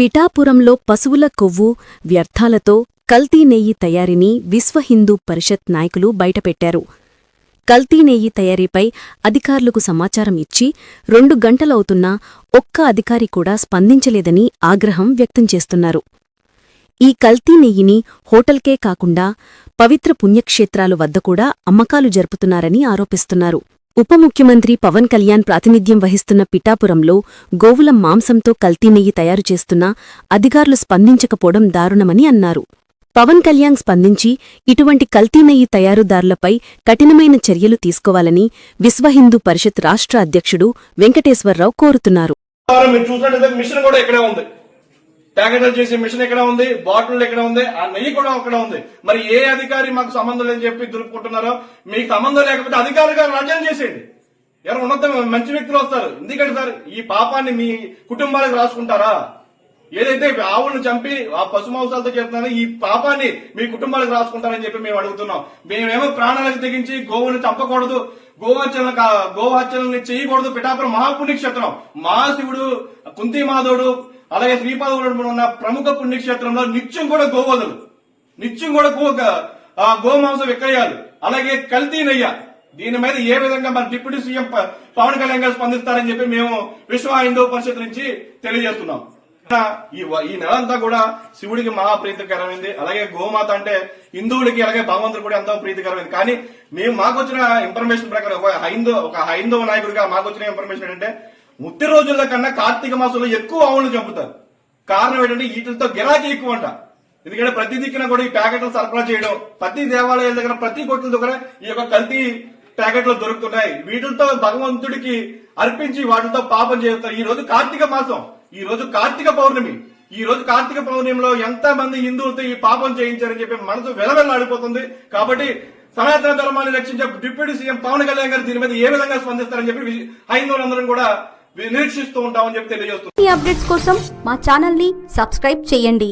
పిఠాపురంలో పశువుల కొవ్వు వ్యర్థాలతో కల్తీ నెయ్యి తయారీని విశ్వ హిందూ పరిషత్ నాయకులు బయటపెట్టారు. కల్తీ నెయ్యి తయారీపై అధికారులకు సమాచారం ఇచ్చి రెండు గంటలవుతున్నా ఒక్క అధికారి కూడా స్పందించలేదని ఆగ్రహం వ్యక్తం చేస్తున్నారు. ఈ కల్తీ నెయ్యిని హోటల్కే కాకుండా పవిత్ర పుణ్యక్షేత్రాలు వద్ద కూడా అమ్మకాలు జరుపుతున్నారని ఆరోపిస్తున్నారు. ఉప ముఖ్యమంత్రి పవన్ కళ్యాణ్ ప్రాతినిధ్యం వహిస్తున్న పిఠాపురంలో గోవుల మాంసంతో కల్తీ నెయ్యి తయారు చేస్తున్నా అధికారులు స్పందించకపోవడం దారుణమని అన్నారు. పవన్ కళ్యాణ్ స్పందించి ఇటువంటి కల్తీ నెయ్యి తయారుదారులపై కఠినమైన చర్యలు తీసుకోవాలని విశ్వ హిందూ పరిషత్ రాష్ట్ర అధ్యక్షుడు వెంకటేశ్వరరావు కోరుతున్నారు. ప్యాకెట్లు చేసే మిషన్ ఎక్కడ ఉంది? బాటిల్ ఎక్కడ ఉంది? ఆ నెయ్యి కూడా అక్కడ ఉంది. మరి ఏ అధికారి మాకు సంబంధం లేదని చెప్పి దురుపుకుంటున్నారో మీకు సంబంధం లేకపోతే అధికారులుగా రాజ్యం చేసేయండి. ఎవరు ఉన్నత మంచి వ్యక్తులు వస్తారు. ఎందుకంటే సార్ ఈ పాపాన్ని మీ కుటుంబాలకు రాసుకుంటారా? ఏదైతే ఆవులను చంపి ఆ పశు మాంసాలతో చేస్తున్నారో ఈ పాపాన్ని మీ కుటుంబాలకు రాసుకుంటారని చెప్పి మేము అడుగుతున్నాం. మేమేమో ప్రాణాలకు తెగించి గోవుని చంపకూడదు గోహత్యలను కా- గోహత్యలని చేయకూడదు పిఠాపురం మహాపుణ్యక్షేత్రం. మహాశివుడు కుంతి మాధవుడు అలాగే శ్రీపాదవుడు ఉన్న ప్రముఖ పుణ్యక్షేత్రంలో నిత్యం కూడా గోవదులు నిత్యం కూడా గో ఆ గోమాంస విక్రయాలు. అలాగే కల్తీ నయ్య. దీని మీద ఏ విధంగా మన డిప్యూటీ సీఎం పవన్ కళ్యాణ్ గారు స్పందిస్తారని చెప్పి మేము విశ్వ హిందూ పరిషత్ నుంచి తెలియజేస్తున్నాం. ఈ ఈ నెల అంతా కూడా శివుడికి మహా ప్రీతికరమైంది. అలాగే గోమాత అంటే హిందువులకి అలాగే భగవంతుడు కూడా ఎంతో ప్రీతికరమైంది. కానీ మేము మాకు వచ్చిన ఇన్ఫర్మేషన్ ప్రకారం ఒక హైందవ ఒక హైందవ నాయకుడిగా మాకు వచ్చిన ఇన్ఫర్మేషన్ ఏంటంటే ముత్తి రోజుల కన్నా కార్తీక మాసంలో ఎక్కువ ఆవులను చంపుతారు. కారణం ఏంటంటే వీటితో గిరాకీ ఎక్కువ అంట ఎందుకంటే ప్రతి దిక్కున కూడా ఈ ప్యాకెట్లు సరఫరా చేయడం ప్రతి దేవాలయాల దగ్గర ప్రతి కొట్ల దగ్గర ఈ యొక్క కల్తీ ప్యాకెట్లు దొరుకుతున్నాయి. వీటితో భగవంతుడికి అర్పించి వాటితో పాపం చేస్తారు. ఈ రోజు కార్తీక మాసం. ఈ రోజు కార్తీక పౌర్ణమి. ఈ రోజు కార్తీక పౌర్ణమిలో ఎంత మంది హిందువులతో ఈ పాపం చేయించారని చెప్పి మనసు వెలవెల్లాడిపోతుంది. కాబట్టి సనాతన ధర్మాన్ని రక్షించే డిప్యూటీ సీఎం పవన్ కళ్యాణ్ గారు దీని మీద ఏ విధంగా స్పందిస్తారని చెప్పి హైందవులందరం కూడా నిరీక్షిస్తూ ఉంటామని చెప్పి తెలియజేస్తున్నాం ఈ అప్డేట్స్ కోసం మా ఛానల్ని సబ్స్క్రైబ్ చేయండి.